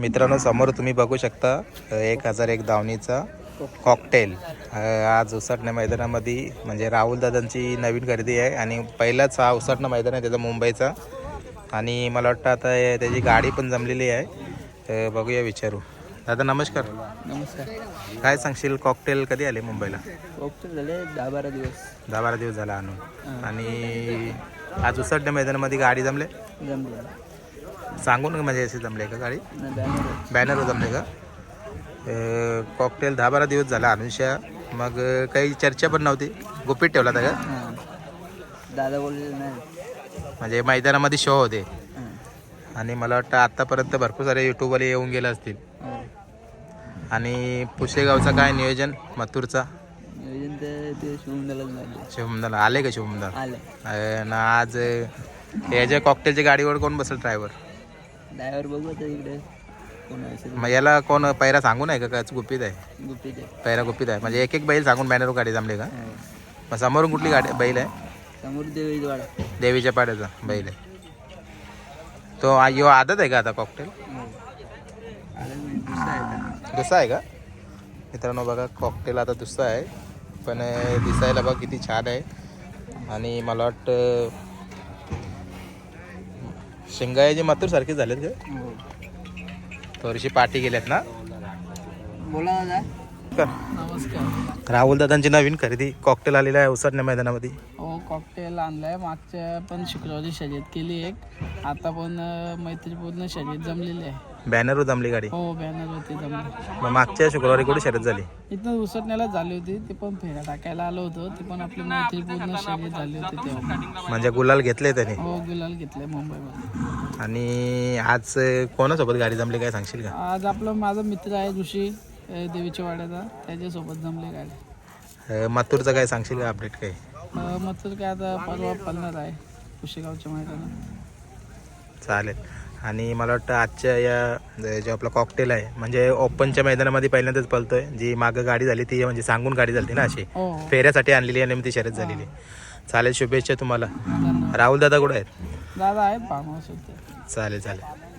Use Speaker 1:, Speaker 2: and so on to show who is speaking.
Speaker 1: मित्रांनो समोर तुम्ही बघू शकता एक हजार एक दावणीचा कॉकटेल आज उसाटण्या मैदानामध्ये म्हणजे राहुल दादांची नवीन खरेदी आहे आणि पहिलाच हा उसाटणं मैदान आहे त्याचा मुंबईचा. आणि मला वाटतं आता त्याची गाडी पण जमलेली आहे. बघूया विचारू. दादा नमस्कार.
Speaker 2: नमस्कार.
Speaker 1: काय सांगशील कॉकटेल कधी आले मुंबईला?
Speaker 2: डॉक्टर झाले दहा बारा दिवस.
Speaker 1: दहा बारा दिवस झाला आणून. आणि आज उसाटण्या मैदानामध्ये गाडी जमले?
Speaker 2: जमले.
Speaker 1: सांगून म्हणजे असे जमले का गाडी?
Speaker 2: बॅनर
Speaker 1: जमले का? कॉकटेल दहा बारा दिवस झाला अनुष्या. मग काही चर्चा पण नव्हती. गुपित ठेवला होता का?
Speaker 2: दादा बोलले नाही.
Speaker 1: म्हणजे मैदानामध्ये शो होते. आणि मला वाटतं आत्तापर्यंत भरपूर सारे यूट्यूबवाले येऊन गेले असतील.
Speaker 2: हो.
Speaker 1: आणि पुसेगावचं काय नियोजन? मथुरचा?
Speaker 2: नियोजन ते
Speaker 1: आले का शुभमदा
Speaker 2: आले.
Speaker 1: ना आज याच्या कॉकटेलच्या गाडीवर कोण बसेल ड्रायव्हर
Speaker 2: ड्रायव्हर बघू आता इकडे. कोण असेल.
Speaker 1: मग याला कोण पैरा सांगून आहे का? गुपित आहे?
Speaker 2: गुपित आहे.
Speaker 1: पैरा गुपित आहे. म्हणजे एक एक बैल सांगून बॅनरवर गाडी जमले का?
Speaker 2: हो.
Speaker 1: मग समोरून कुठली गाडी बैल आहे?
Speaker 2: समोर देवी वाडा
Speaker 1: देवीच्या पाड्याचा बैल आहे. तो आ- यो आदत आहे का आता कॉकटेल
Speaker 2: हो. आले मी दुसरा आहे का?
Speaker 1: दुसरा आहे का? मित्रांनो बघा कॉकटेल आता दुसरा आहे. पण अं, दिसायला बघा किती छान आहे. आणि मला वाटतं शिंगायाचे मातूर सारखे झालेत का
Speaker 2: हो.
Speaker 1: थोडीशी पाठी गेल्यात ना.
Speaker 2: बोला दादा. नमस्कार.
Speaker 1: राहुल दादांची नवीन खरेदी कॉकटेल आलेला आहे उसाटण्या मैदानामध्ये.
Speaker 2: हो कॉकटेल आणलाय. मागच्या पण शुक्रवारी शर्यत केली एक. आता पण मैत्रीपूर्ण शर्यत जमलेली आहे.
Speaker 1: बॅनरवर जमली गाडी.
Speaker 2: हो बॅनर होते जमले.
Speaker 1: मग मागच्या शुक्रवारी कुठे शर्यत झाली?
Speaker 2: इथं उसटण्याला झाली होती. ते पण फेऱ्या टाकायला आलो होतो. ते पण आपली मैत्रीपूर्ण शर्यत झाली होती तेव्हा.
Speaker 1: म्हणजे गुलाल घेतले त्याने?
Speaker 2: हो गुलाल घेतलाय मुंबईमध्ये.
Speaker 1: आणि आज कोणासोबत गाडी जमली काय सांगशील का?
Speaker 2: आज आपला माझा मित्र आहे ऋषी अं, देवीच्या वाड्याचा त्याच्यासोबत जमले गाडी.
Speaker 1: अं, मथुरचं काय सांगशील का अपडेट काय
Speaker 2: अं, मग तर काय आता परवा पडणार आहे. कुशेगावच्या मैदानात.
Speaker 1: चालेल. आणि मला वाटतं आजच्या या जो आपला कॉकटेल आहे म्हणजे ओपनच्या मैदानामध्ये पहिल्यांदाच पळतोय. जी मागं गाडी झाली ती म्हणजे सांगून गाडी झाली ना अशी.
Speaker 2: हो.
Speaker 1: फेऱ्यासाठी आणलेली आणि ती शर्यत झालेली चालेल शुभेच्छा तुम्हाला. राहुल दादा कुठे आहेत?
Speaker 2: दादा होते
Speaker 1: चालेल चालेल.